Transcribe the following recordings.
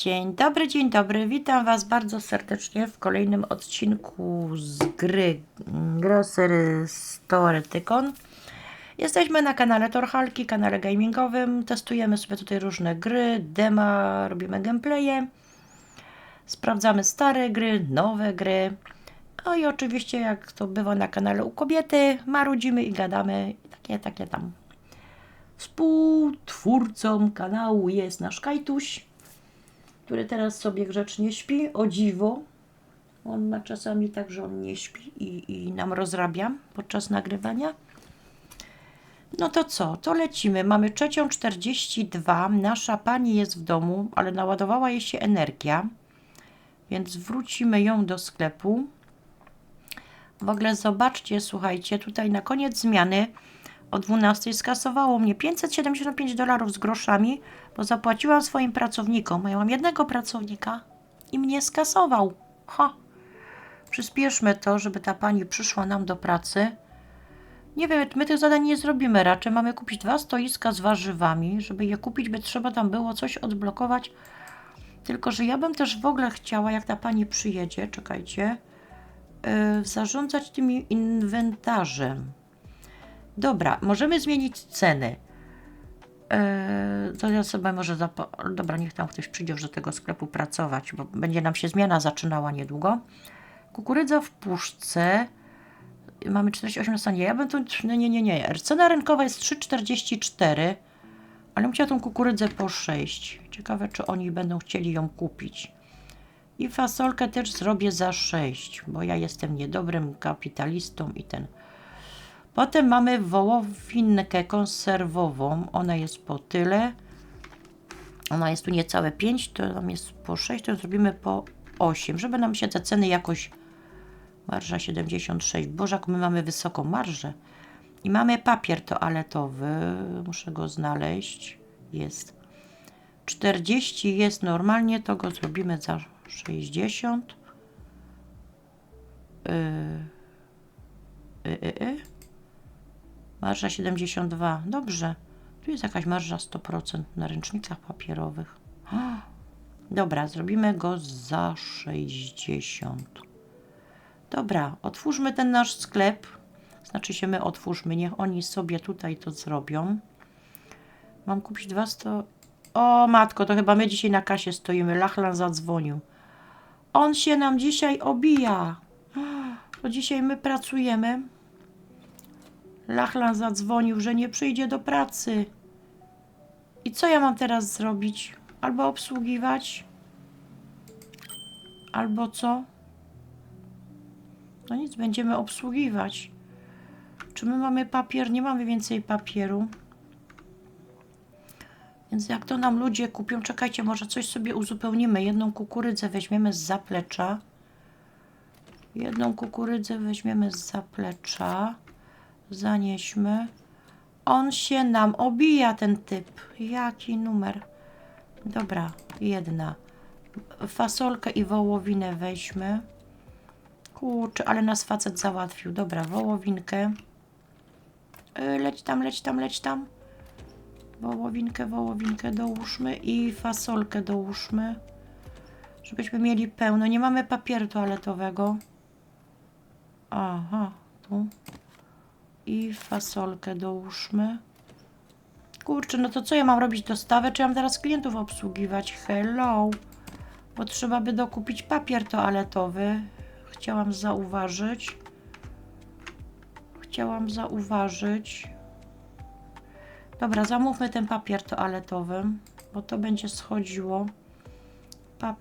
Dzień dobry, dzień dobry. Witam Was bardzo serdecznie w kolejnym odcinku z gry Grocery Store Tycoon. Jesteśmy na kanale Torhalki, kanale gamingowym. Testujemy sobie tutaj różne gry, dema, robimy gameplaye. Sprawdzamy stare gry, nowe gry. No i oczywiście, jak to bywa na kanale u kobiety, marudzimy i gadamy. Takie, takie tam. Współtwórcą kanału jest nasz Kajtuś, który teraz sobie grzecznie śpi. O dziwo. On ma czasami tak, że on nie śpi i, i nam rozrabia podczas nagrywania. No to co? To lecimy. Mamy trzecią 42. Nasza pani jest w domu, ale naładowała jej się energia, więc wrócimy ją do sklepu. W ogóle zobaczcie, słuchajcie, tutaj na koniec zmiany o 12 skasowało mnie 575 dolarów z groszami, bo zapłaciłam swoim pracownikom. Ja mam jednego pracownika i mnie skasował. Ha! Przyspieszmy to, żeby ta pani przyszła nam do pracy. Nie wiem, my tych zadań nie zrobimy raczej. Mamy kupić dwa stoiska z warzywami. Żeby je kupić, by trzeba tam było coś odblokować. Tylko, że ja bym też w ogóle chciała, jak ta pani przyjedzie, czekajcie, yy, zarządzać tym inwentarzem. Dobra, możemy zmienić ceny. Eee, to ja sobie może zapo- Dobra, niech tam ktoś przyjdzie do tego sklepu pracować, bo będzie nam się zmiana zaczynała niedługo. Kukurydza w puszce. Mamy 48 na stanie. Ja bym tu... Nie, nie, nie, nie. Cena rynkowa jest 3,44, ale bym chciała tą kukurydzę po 6. Ciekawe, czy oni będą chcieli ją kupić. I fasolkę też zrobię za 6, bo ja jestem niedobrym kapitalistą i ten... Potem mamy wołowinkę konserwową. Ona jest po tyle. Ona jest tu niecałe 5, to tam jest po 6, to zrobimy po 8, żeby nam się te ceny jakoś... Marża 76. Boże, jak my mamy wysoką marżę. I mamy papier toaletowy. Muszę go znaleźć. Jest. 40 jest normalnie, to go zrobimy za 60. Yy. Yy, yy, yy. Marża 72. Dobrze. Tu jest jakaś marża 100% na ręcznikach papierowych. Dobra, zrobimy go za 60. Dobra, otwórzmy ten nasz sklep. Znaczy się my otwórzmy, niech oni sobie tutaj to zrobią. Mam kupić 200. O matko, to chyba my dzisiaj na kasie stoimy. Lachlan zadzwonił. On się nam dzisiaj obija. To dzisiaj my pracujemy. Lachlan zadzwonił, że nie przyjdzie do pracy. I co ja mam teraz zrobić? Albo obsługiwać, albo co? No nic, będziemy obsługiwać. Czy my mamy papier? Nie mamy więcej papieru. Więc jak to nam ludzie kupią, czekajcie, może coś sobie uzupełnimy. Jedną kukurydzę weźmiemy z zaplecza. Jedną kukurydzę weźmiemy z zaplecza. Zanieśmy. On się nam obija, ten typ. Jaki numer? Dobra, jedna. Fasolkę i wołowinę weźmy. Kurczę, ale nas facet załatwił. Dobra, wołowinkę. Yy, leć tam, leć tam, leć tam. Wołowinkę, wołowinkę dołóżmy i fasolkę dołóżmy. Żebyśmy mieli pełno. Nie mamy papieru toaletowego. Aha, tu. I fasolkę dołóżmy. Kurczę, no to co ja mam robić? Dostawę, czy ja mam teraz klientów obsługiwać? Hello. Bo trzeba by dokupić papier toaletowy. Chciałam zauważyć. Chciałam zauważyć. Dobra, zamówmy ten papier toaletowy, bo to będzie schodziło. Pa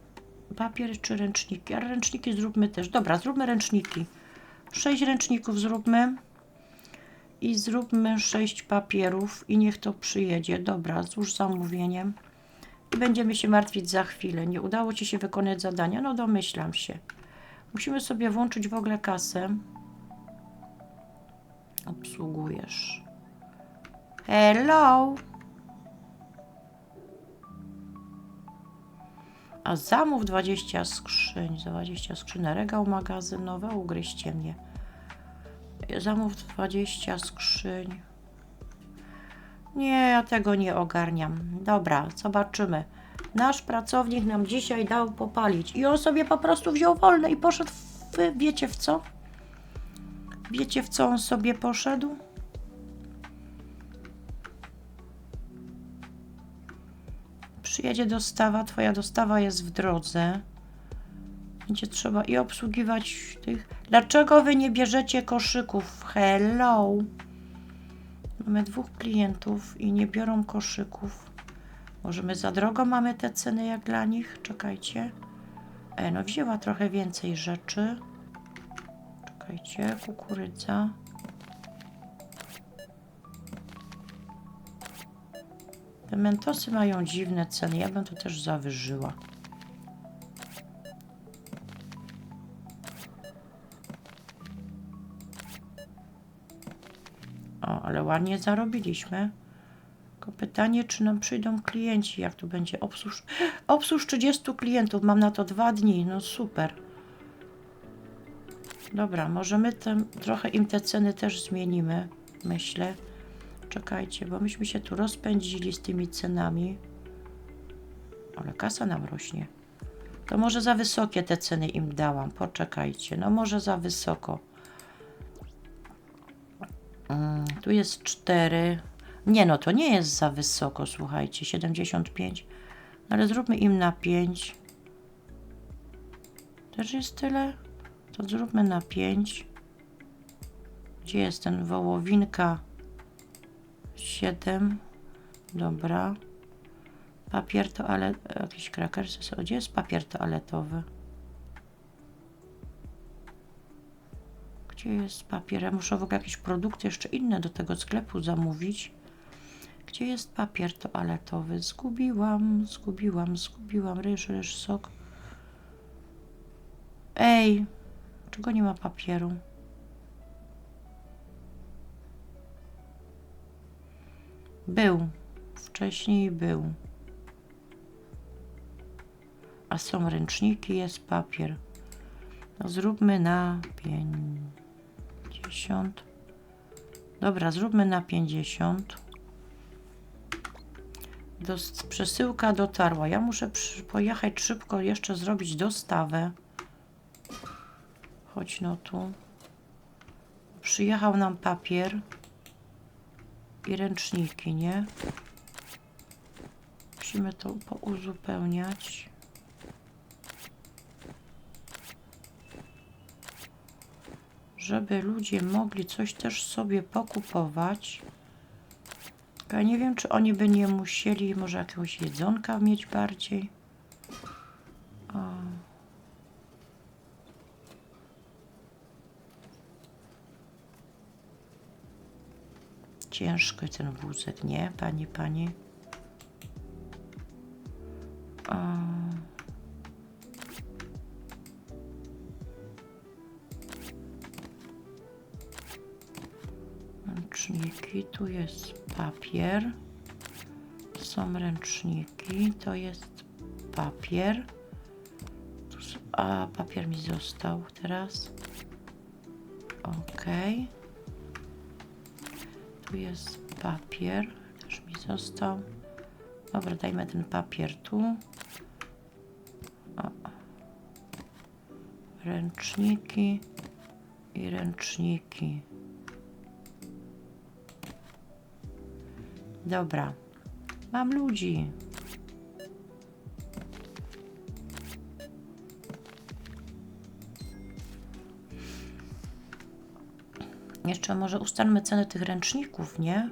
papier czy ręczniki? A ręczniki zróbmy też. Dobra, zróbmy ręczniki. Sześć ręczników zróbmy. I zróbmy sześć papierów i niech to przyjedzie. Dobra, złóż zamówieniem. Będziemy się martwić za chwilę. Nie udało Ci się wykonać zadania? No domyślam się. Musimy sobie włączyć w ogóle kasę. Obsługujesz. Hello! A zamów 20 skrzyń. 20 skrzyń regał magazynowy. Ugryźcie mnie. Zamów 20 skrzyń. Nie, ja tego nie ogarniam. Dobra, zobaczymy. Nasz pracownik nam dzisiaj dał popalić i on sobie po prostu wziął wolne i poszedł w, wiecie w co? Wiecie w co on sobie poszedł? Przyjedzie dostawa, twoja dostawa jest w drodze. Będzie trzeba i obsługiwać tych. Dlaczego wy nie bierzecie koszyków? Hello. Mamy dwóch klientów i nie biorą koszyków. Może my za drogo mamy te ceny jak dla nich? Czekajcie. E, no wzięła trochę więcej rzeczy. Czekajcie, kukurydza. Te mentosy mają dziwne ceny. Ja bym to też zawyżyła. O, ale ładnie zarobiliśmy. Tylko pytanie, czy nam przyjdą klienci, jak tu będzie obsłuż. Obsłuż 30 klientów, mam na to dwa dni. No super. Dobra, może my tam trochę im te ceny też zmienimy, myślę. Czekajcie, bo myśmy się tu rozpędzili z tymi cenami. Ale kasa nam rośnie. To może za wysokie te ceny im dałam. Poczekajcie, no może za wysoko. Mm, tu jest 4. Nie, no to nie jest za wysoko, słuchajcie. 75. No ale zróbmy im na 5. Też jest tyle? To zróbmy na 5. Gdzie jest ten wołowinka? 7. Dobra. Papier toalet... Jakiś krakersy. Gdzie jest papier toaletowy? Gdzie jest papier? Ja muszę w ogóle jakieś produkty jeszcze inne do tego sklepu zamówić. Gdzie jest papier toaletowy? Zgubiłam, zgubiłam, zgubiłam. Ryż, ryż, sok. Ej, czego nie ma papieru? Był. Wcześniej był. A są ręczniki, jest papier. No zróbmy na 50. Dobra, zróbmy na 50. Dos- przesyłka dotarła. Ja muszę pojechać szybko, jeszcze zrobić dostawę. Chodź no tu. Przyjechał nam papier i ręczniki, nie? Musimy to pouzupełniać. Żeby ludzie mogli coś też sobie pokupować. Ja nie wiem, czy oni by nie musieli może jakiegoś jedzonka mieć bardziej. O. Ciężko ten wózek, nie? Panie, panie. O. Ręczniki, tu jest papier. Są ręczniki, to jest papier. A, papier mi został teraz. Ok. Tu jest papier, też mi został. Dobra, dajmy ten papier tu. O. Ręczniki i ręczniki. Dobra, mam ludzi. Jeszcze może ustalmy cenę tych ręczników, nie?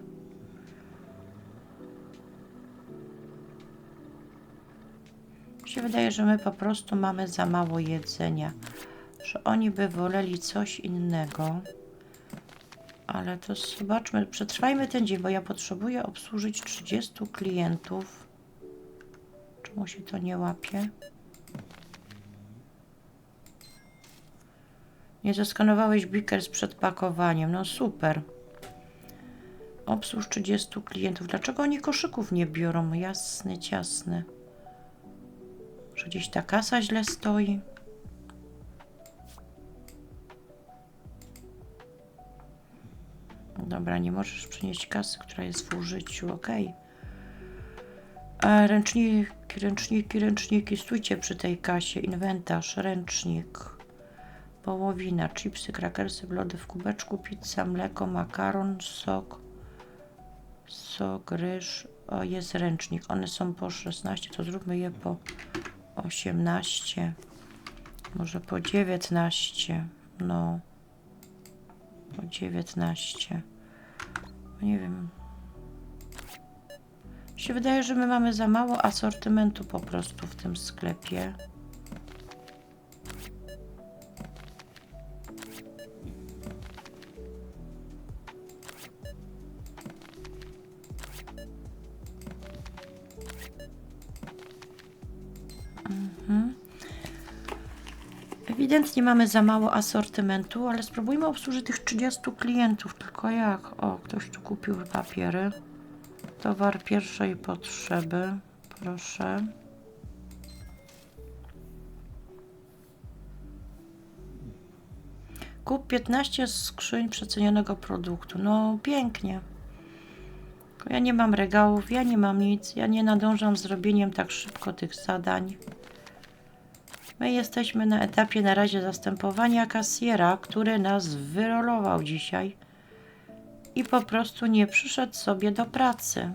Mi się wydaje, że my po prostu mamy za mało jedzenia. Że oni by woleli coś innego. Ale to zobaczmy, przetrwajmy ten dzień, bo ja potrzebuję obsłużyć 30 klientów. Czemu się to nie łapie? Nie zeskanowałeś Bickers przed pakowaniem. No super. Obsłuż 30 klientów. Dlaczego oni koszyków nie biorą? Jasny, ciasny. Że gdzieś ta kasa źle stoi. Dobra, nie możesz przynieść kasy, która jest w użyciu. Ok. A ręczniki, ręczniki, ręczniki. Stójcie przy tej kasie. Inwentarz, ręcznik. Wołowina, chipsy, krakersy, lody w kubeczku, pizza, mleko, makaron, sok, sok, ryż. O, jest ręcznik. One są po 16, to zróbmy je po 18. Może po 19. No. Po 19. Nie wiem. Się wydaje, że my mamy za mało asortymentu po prostu w tym sklepie. Ewidentnie mamy za mało asortymentu, ale spróbujmy obsłużyć tych 30 klientów. Tylko jak? O, ktoś tu kupił papiery. Towar pierwszej potrzeby. Proszę. Kup 15 skrzyń przecenionego produktu. No, pięknie. Ja nie mam regałów, ja nie mam nic. Ja nie nadążam z robieniem tak szybko tych zadań. My jesteśmy na etapie na razie zastępowania kasjera, który nas wyrolował dzisiaj i po prostu nie przyszedł sobie do pracy.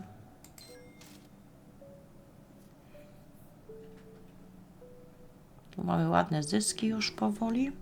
Tu mamy ładne zyski już powoli.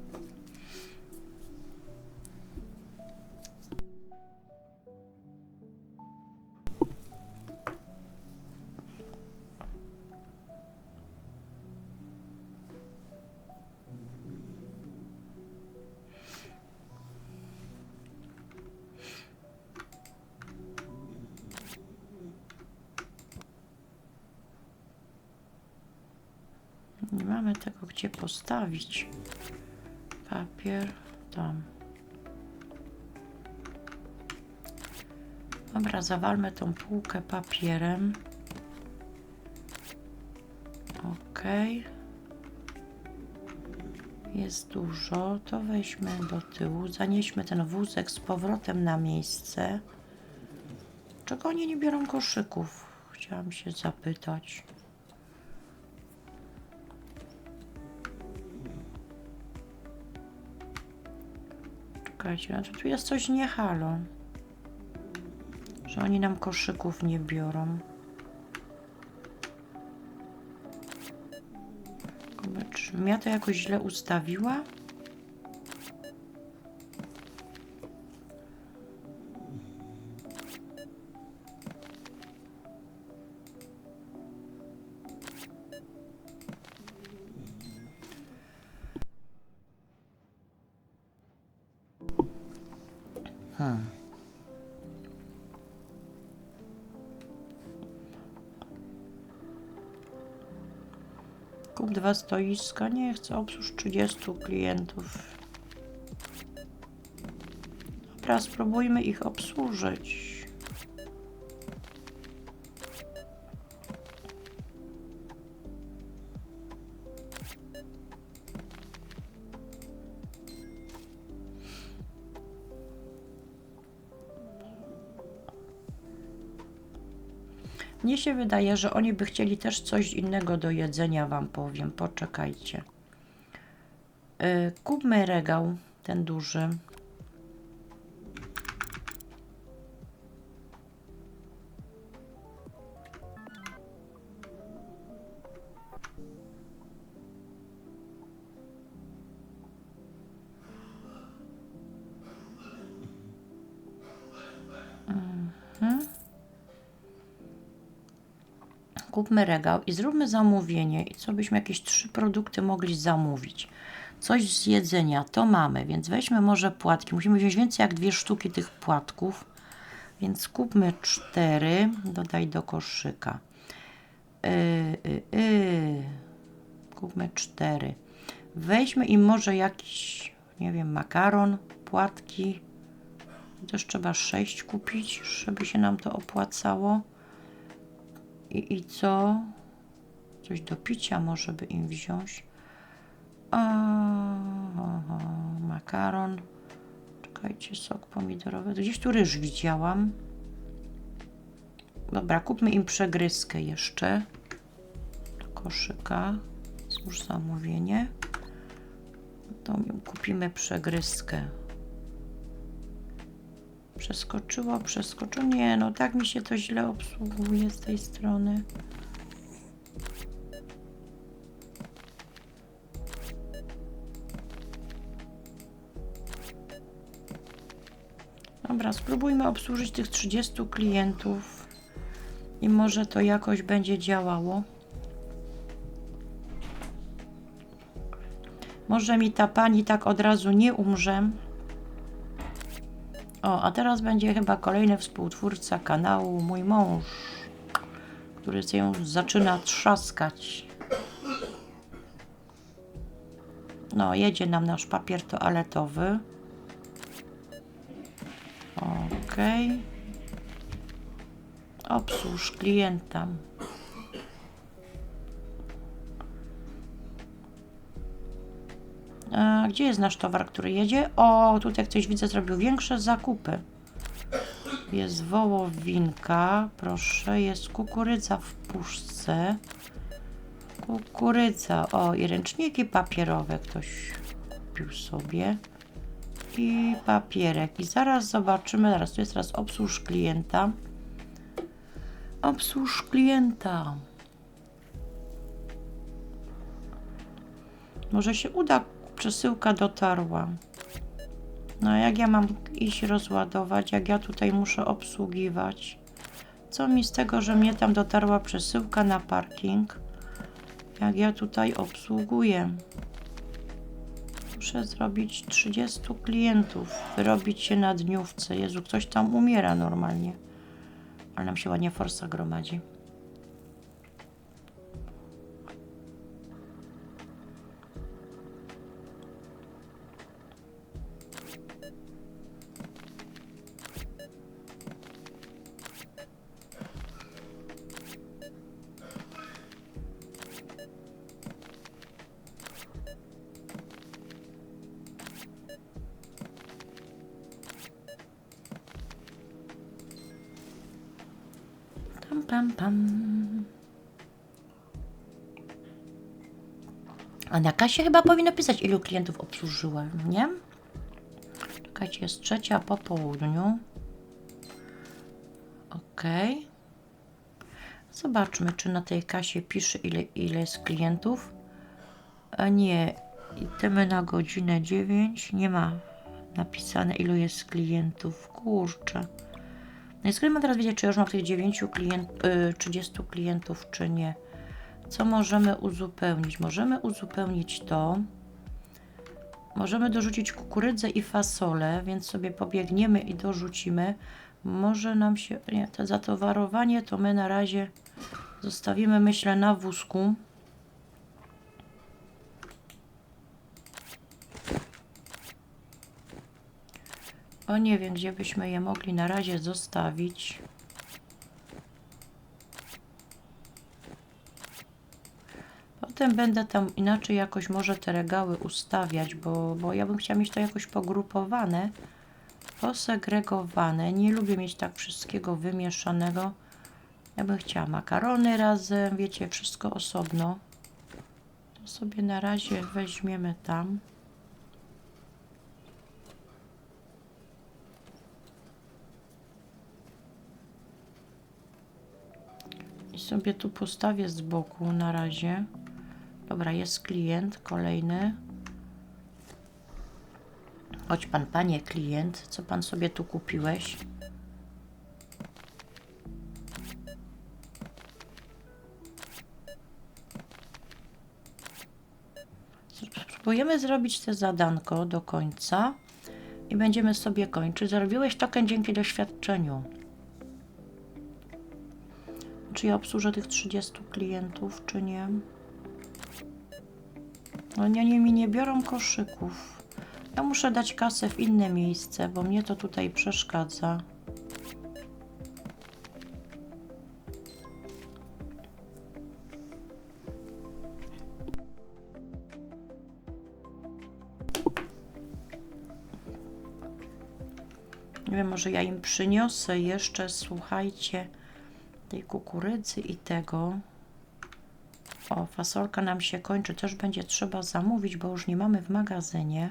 Nie mamy tego gdzie postawić. Papier tam. Dobra, zawalmy tą półkę papierem. Ok. Jest dużo. To weźmy do tyłu. Zanieśmy ten wózek z powrotem na miejsce. Czego oni nie biorą koszyków? Chciałam się zapytać. Czekajcie, to tu jest coś nie halo. Że oni nam koszyków nie biorą. Ja to jakoś źle ustawiła? Dwa stoiska. Nie chcę obsłuż 30 klientów. Dobra, spróbujmy ich obsłużyć. Mnie się wydaje, że oni by chcieli też coś innego do jedzenia, wam powiem. Poczekajcie. Yy, kupmy regał, ten duży. Kupmy regał i zróbmy zamówienie. I co byśmy jakieś trzy produkty mogli zamówić. Coś z jedzenia, to mamy, więc weźmy może płatki. Musimy wziąć więcej jak dwie sztuki tych płatków, więc kupmy cztery, dodaj do koszyka. Yy, yy, yy. Kupmy cztery. Weźmy im może jakiś, nie wiem, makaron, płatki. Też trzeba sześć kupić, żeby się nam to opłacało. I, I co? Coś do picia może by im wziąć. O, makaron. Czekajcie, sok pomidorowy. Gdzieś tu ryż widziałam. Dobra, kupmy im przegryzkę jeszcze. Do koszyka. Złóż zamówienie. To im kupimy przegryzkę. Przeskoczyło, przeskoczyło. Nie, no tak mi się to źle obsługuje z tej strony. Dobra, spróbujmy obsłużyć tych 30 klientów i może to jakoś będzie działało. Może mi ta pani tak od razu nie umrze. O, a teraz będzie chyba kolejny współtwórca kanału, mój mąż, który się zaczyna trzaskać. No, jedzie nam nasz papier toaletowy. Okej. Obsłuż klienta. Gdzie jest nasz towar, który jedzie? O, tutaj ktoś widzę zrobił większe zakupy. Jest wołowinka, proszę, jest kukurydza w puszce. Kukurydza, o i ręczniki papierowe ktoś kupił sobie. I papierek. I zaraz zobaczymy, zaraz tu jest teraz obsłuż klienta. Obsłuż klienta. Może się uda, przesyłka dotarła. No jak ja mam iść rozładować, jak ja tutaj muszę obsługiwać? Co mi z tego, że mnie tam dotarła przesyłka na parking, jak ja tutaj obsługuję? Muszę zrobić 30 klientów, wyrobić się na dniówce. Jezu, ktoś tam umiera normalnie. Ale nam się ładnie forsa gromadzi. Kasie chyba powinno pisać, ilu klientów obsłużyłem, nie? Czekajcie, jest trzecia po południu. Ok. Zobaczmy, czy na tej kasie pisze, ile, ile jest klientów. A nie, idziemy na godzinę 9. Nie ma napisane, ilu jest klientów. Kurczę. No i teraz wiedzieć, czy już mam tych 9 klient, y, 30 klientów, czy nie? Co możemy uzupełnić? Możemy uzupełnić to. Możemy dorzucić kukurydzę i fasolę, więc sobie pobiegniemy i dorzucimy. Może nam się. Nie, to zatowarowanie to my na razie zostawimy, myślę, na wózku. O nie wiem, gdzie byśmy je mogli na razie zostawić. Potem będę tam inaczej jakoś może te regały ustawiać, bo, bo ja bym chciała mieć to jakoś pogrupowane, posegregowane. Nie lubię mieć tak wszystkiego wymieszanego. Ja bym chciała makarony razem, wiecie, wszystko osobno. To sobie na razie weźmiemy tam. I sobie tu postawię z boku na razie. Dobra, jest klient, kolejny. Chodź pan, panie klient, co pan sobie tu kupiłeś? Spróbujemy zrobić te zadanko do końca i będziemy sobie kończyć. Zarobiłeś token dzięki doświadczeniu. Czy ja obsłużę tych 30 klientów, czy nie? No nie, mi nie biorą koszyków. Ja muszę dać kasę w inne miejsce, bo mnie to tutaj przeszkadza. Nie wiem, może ja im przyniosę jeszcze, słuchajcie, tej kukurydzy i tego. O, fasolka nam się kończy, też będzie trzeba zamówić, bo już nie mamy w magazynie.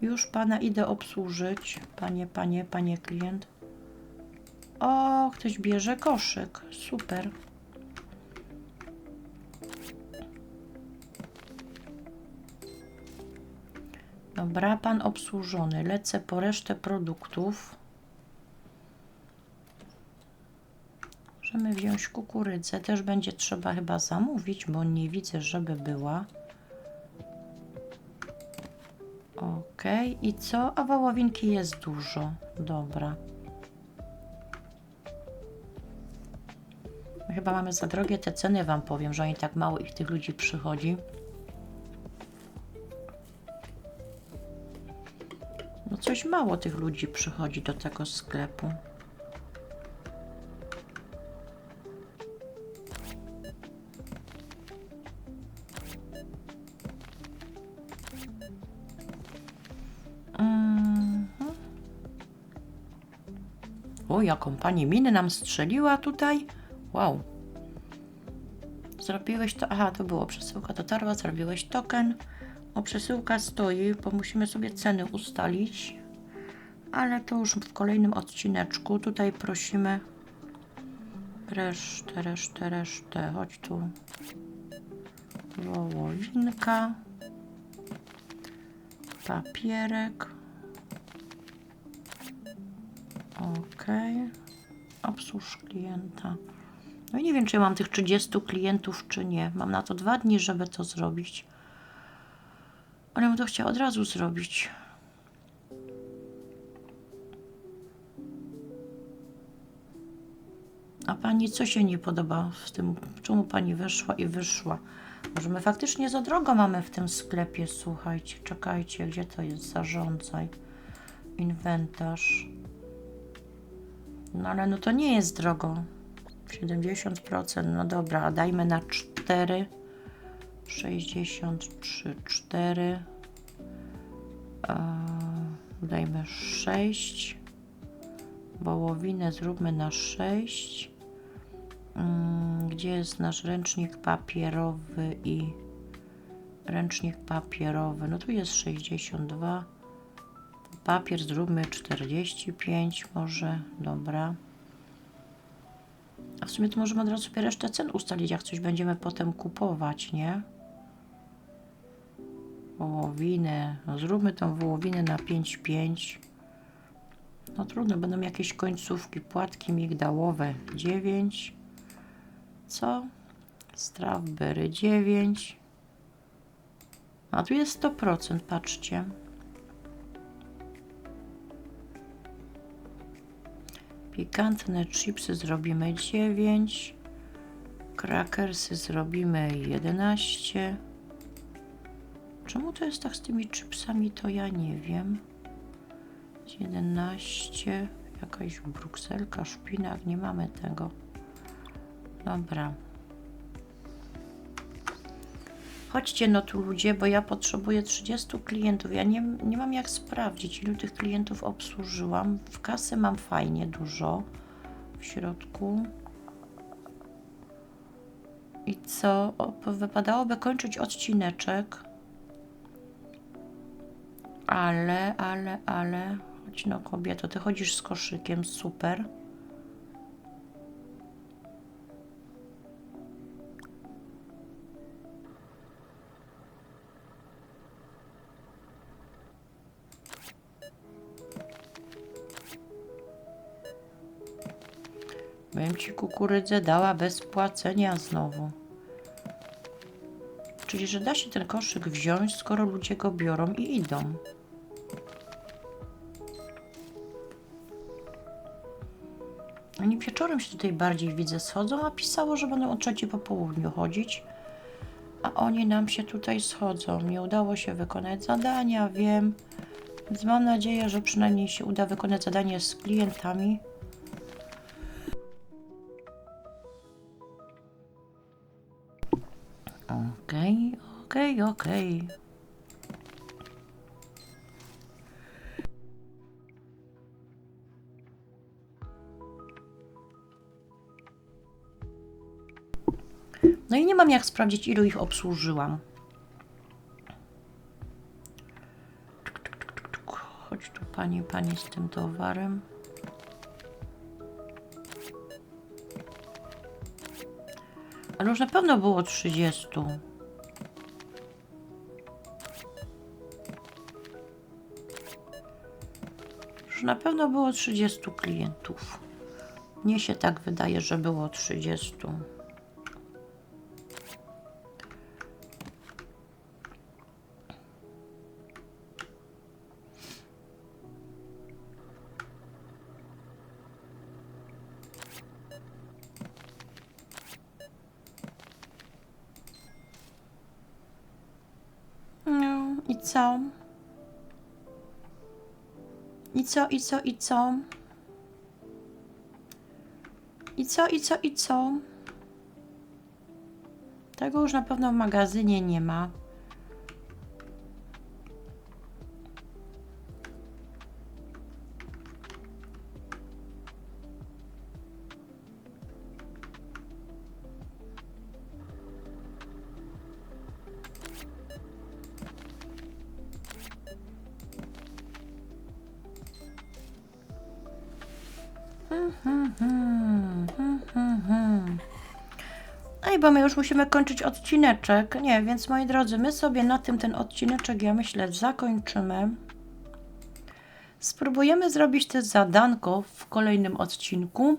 Już pana idę obsłużyć. Panie, panie, panie klient. O, ktoś bierze koszyk. Super. Dobra, pan obsłużony. Lecę po resztę produktów. Możemy wziąć kukurydzę. Też będzie trzeba chyba zamówić, bo nie widzę, żeby była. Ok, i co? A wołowinki jest dużo. Dobra. My Chyba mamy za drogie te ceny, wam powiem, że oni tak mało ich tych ludzi przychodzi. No coś mało tych ludzi przychodzi do tego sklepu. O, jaką pani minę nam strzeliła tutaj. Wow. Zrobiłeś to, aha, to było przesyłka dotarła, zrobiłeś token. O, przesyłka stoi, bo musimy sobie ceny ustalić. Ale to już w kolejnym odcineczku. Tutaj prosimy resztę, resztę, resztę. Chodź tu. Wołowinka. Papierek. Ok. Obsłuż klienta. No i nie wiem, czy ja mam tych 30 klientów, czy nie. Mam na to dwa dni, żeby to zrobić. Ale bym to chciała od razu zrobić. A pani co się nie podoba w tym? Czemu pani weszła i wyszła? Może my faktycznie za drogo mamy w tym sklepie, słuchajcie. Czekajcie, gdzie to jest? Zarządzaj. Inwentarz. No ale no to nie jest drogo. 70%, no dobra, dajmy na 4. 63, 4. Eee, dajmy 6. Wołowinę zróbmy na 6. Mm, Gdzie jest nasz ręcznik papierowy i ręcznik papierowy? No tu jest 62. Papier zróbmy 45 może, dobra. A w sumie to możemy od razu sobie resztę cen ustalić, jak coś będziemy potem kupować, nie? Wołowinę. No zróbmy tą wołowinę na 5,5. No trudno, będą jakieś końcówki. Płatki migdałowe 9. Co? Strawberry 9. A tu jest 100%, patrzcie. Pikantne chipsy zrobimy 9. Krakersy zrobimy 11. Czemu to jest tak z tymi chipsami, to ja nie wiem. 11. Jakaś brukselka, szpinak, nie mamy tego. Dobra. Chodźcie no tu ludzie, bo ja potrzebuję 30 klientów. Ja nie, nie mam jak sprawdzić, ilu tych klientów obsłużyłam. W kasy mam fajnie dużo w środku. I co? Wypadałoby kończyć odcineczek. Ale, ale, ale. Chodź no kobieto, ty chodzisz z koszykiem, super. Ci kukurydzę dała bez płacenia znowu. Czyli, że da się ten koszyk wziąć, skoro ludzie go biorą i idą. Oni wieczorem się tutaj bardziej widzę schodzą, a pisało, że będą o trzeciej po południu chodzić. A oni nam się tutaj schodzą. Nie udało się wykonać zadania, wiem. Więc mam nadzieję, że przynajmniej się uda wykonać zadanie z klientami. Okej, okej, okej. mam jak sprawdzić, ilu ich obsłużyłam. Chodź tu, pani, pani z tym towarem. Ale już na pewno było 30. na pewno było 30 klientów. Mnie się tak wydaje, że było 30. I co, i co, i co? I co, i co, i co? Tego już na pewno w magazynie nie ma. Już musimy kończyć odcineczek. Nie, więc moi drodzy, my sobie na tym ten odcineczek, ja myślę, zakończymy. Spróbujemy zrobić te zadanko w kolejnym odcinku.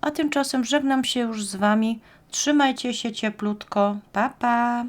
A tymczasem żegnam się już z Wami. Trzymajcie się cieplutko. Pa, pa!